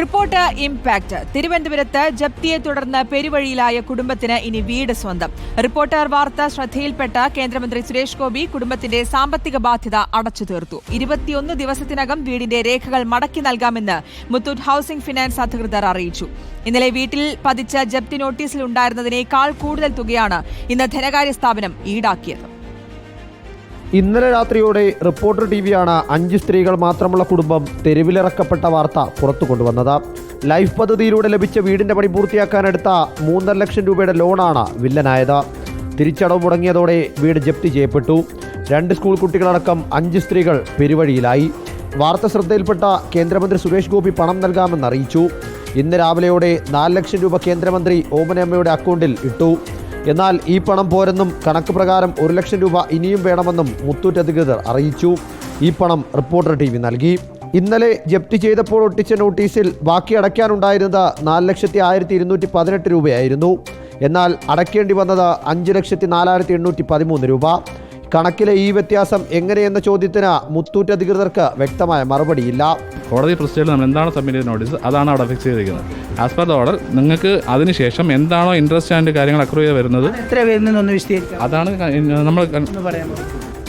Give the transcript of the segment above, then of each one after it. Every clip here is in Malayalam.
റിപ്പോർട്ട് ഇംപാക്ട് തിരുവനന്തപുരത്ത് ജപ്തിയെ തുടർന്ന് പെരുവഴിയിലായ കുടുംബത്തിന് ഇനി വീട് സ്വന്തം. റിപ്പോർട്ടർ വാർത്ത ശ്രദ്ധയിൽപ്പെട്ട കേന്ദ്രമന്ത്രി സുരേഷ് ഗോപി കുടുംബത്തിന്റെ സാമ്പത്തിക ബാധ്യത അടച്ചു തീർത്തു. ഇരുപത്തിയൊന്ന് ദിവസത്തിനകം വീടിന്റെ രേഖകൾ മടക്കി നൽകാമെന്ന് മുത്തൂറ്റ് ഹൌസിംഗ് ഫിനാൻസ് അധികൃതർ അറിയിച്ചു. ഇന്നലെ വീട്ടിൽ പതിച്ച ജപ്തി നോട്ടീസിൽ ഉണ്ടായിരുന്നതിനേക്കാൾ കൂടുതൽ തുകയാണ് ഇന്ന് ധനകാര്യ സ്ഥാപനം ഈടാക്കിയത്. ഇന്നലെ രാത്രിയോടെ റിപ്പോർട്ടർ ടി വിയാണ് അഞ്ച് സ്ത്രീകൾ മാത്രമുള്ള കുടുംബം തെരുവിലിറക്കപ്പെട്ട വാർത്ത പുറത്തു കൊണ്ടുവന്നത് ലൈഫ് പദ്ധതിയിലൂടെ ലഭിച്ച വീടിന്റെ പണി പൂർത്തിയാക്കാനെടുത്ത മൂന്നര ലക്ഷം രൂപയുടെ ലോണാണ് വില്ലനായത്. തിരിച്ചടവ് മുടങ്ങിയതോടെ വീട് ജപ്തി ചെയ്യപ്പെട്ടു. രണ്ട് സ്കൂൾ കുട്ടികളടക്കം അഞ്ച് സ്ത്രീകൾ പെരുവഴിയിലായി. വാർത്ത ശ്രദ്ധയിൽപ്പെട്ട കേന്ദ്രമന്ത്രി സുരേഷ് ഗോപി പണം നൽകാമെന്ന് അറിയിച്ചു. ഇന്ന് രാവിലെയോടെ നാല് ലക്ഷം രൂപ കേന്ദ്രമന്ത്രി ഓമനമ്മയുടെ അക്കൗണ്ടിൽ ഇട്ടു. എന്നാൽ ഈ പണം പോരെന്നും കണക്ക് പ്രകാരം ഒരു ലക്ഷം രൂപ ഇനിയും വേണമെന്നും മുത്തൂറ്റ് അധികൃതർ അറിയിച്ചു. ഈ പണം റിപ്പോർട്ടർ ടി നൽകി. ഇന്നലെ ജപ്തി ചെയ്തപ്പോൾ ഒട്ടിച്ച നോട്ടീസിൽ ബാക്കി അടയ്ക്കാനുണ്ടായിരുന്നത് നാല് ലക്ഷത്തി ആയിരത്തി ഇരുന്നൂറ്റി പതിനെട്ട് രൂപയായിരുന്നു. എന്നാൽ അടയ്ക്കേണ്ടി വന്നത് അഞ്ച് ലക്ഷത്തി നാലായിരത്തി എണ്ണൂറ്റി പതിമൂന്ന് രൂപ. കണക്കിലെ ഈ വ്യത്യാസം എങ്ങനെയെന്ന ചോദ്യത്തിന് മുത്തൂറ്റ് അധികൃതർക്ക് വ്യക്തമായ മറുപടിയില്ല. കോടതി പ്രസിഡന്റ് നമ്മൾ എന്താണ് സബ്മിറ്റ് ചെയ്ത നോട്ടീസ് അതാണ് അവിടെ ഫിക്സ് ചെയ്തിരിക്കുന്നത്. ആസ് പെർ ദ ഓർഡർ നിങ്ങൾക്ക് അതിനുശേഷം എന്താണോ ഇൻട്രസ്റ്റ് ആൻഡ് കാര്യങ്ങൾ അക്രൂ ചെയ്ത് വരുന്നത് അതാണ് നമ്മൾ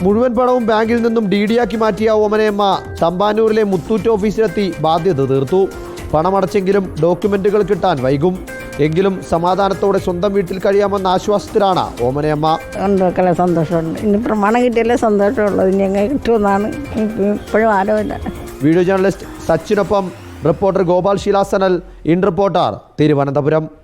മുഴുവൻ പണവും ബാങ്കിൽ നിന്നും ഡി ഡിയാക്കി മാറ്റിയ ഓമനയമ്മ തമ്പാനൂരിലെ മുത്തൂറ്റ് ഓഫീസിലെത്തി ബാധ്യത തീർത്തു. പണമടച്ചെങ്കിലും ഡോക്യുമെന്റുകൾ കിട്ടാൻ വൈകും. എങ്കിലും സമാധാനത്തോടെ സ്വന്തം വീട്ടിൽ കഴിയാമെന്ന ആശ്വാസത്തിലാണ് ഓമനയമ്മ. മക്കളെ സന്തോഷമുണ്ട്. ഇനി പ്രമാണം കിട്ടിയാലേ സന്തോഷമുള്ളത് ഇനി എങ്ങനെ കിട്ടുമെന്നാണ് ഇപ്പോഴും ആരോമില്ല വീഡിയോ ജേർണലിസ്റ്റ് സച്ചിനൊപ്പം റിപ്പോർട്ടർ ഗോപാൽ ശീലാസനൽ ഇൻ റിപ്പോർട്ടർ തിരുവനന്തപുരം.